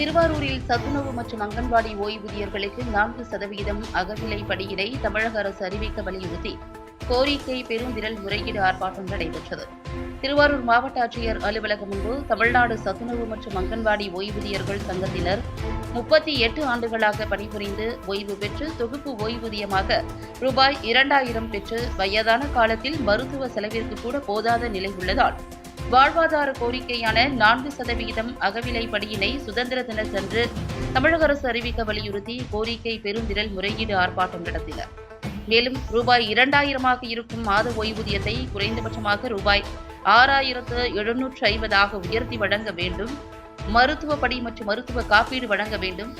திருவாரூரில் சத்துணவு மற்றும் அங்கன்வாடி ஓய்வூதியர்களுக்கு நான்கு சதவீதம் அகவிலை தமிழக அரசு அறிவிக்க வலியுறுத்தி கோரிக்கை பெருந்திரள் முறையீடு ஆர்ப்பாட்டம் நடைபெற்றது. திருவாரூர் மாவட்ட ஆட்சியர் அலுவலகம் முன்பு தமிழ்நாடு சத்துணவு மற்றும் அங்கன்வாடி ஓய்வூதியர்கள் சங்கத்தினர் முப்பத்தி எட்டு ஆண்டுகளாக பணிபுரிந்து ஓய்வு பெற்று தொகுப்பு ஓய்வூதியமாக ரூபாய் இரண்டாயிரம் பெற்று வயதான காலத்தில் மருத்துவ செலவிற்கு கூட போதாத நிலை உள்ளதால் வாழ்வாதார கோரிக்கையான நான்கு சதவீதம் அகவிலை படியினை சுதந்திர தினத்தன்று தமிழக அரசு அறிவிக்க வலியுறுத்தி கோரிக்கை பெருந்திரள் முறையீடு ஆர்ப்பாட்டம் நடத்தினர். மேலும் ரூபாய் இரண்டாயிரமாக இருக்கும் மாத ஓய்வூதியத்தை குறைந்தபட்சமாக ரூபாய் ஆறாயிரத்து எழுநூற்று ஐம்பதாக உயர்த்தி வழங்க வேண்டும். மருத்துவ படி மற்றும் மருத்துவ காப்பீடு வழங்க வேண்டும்.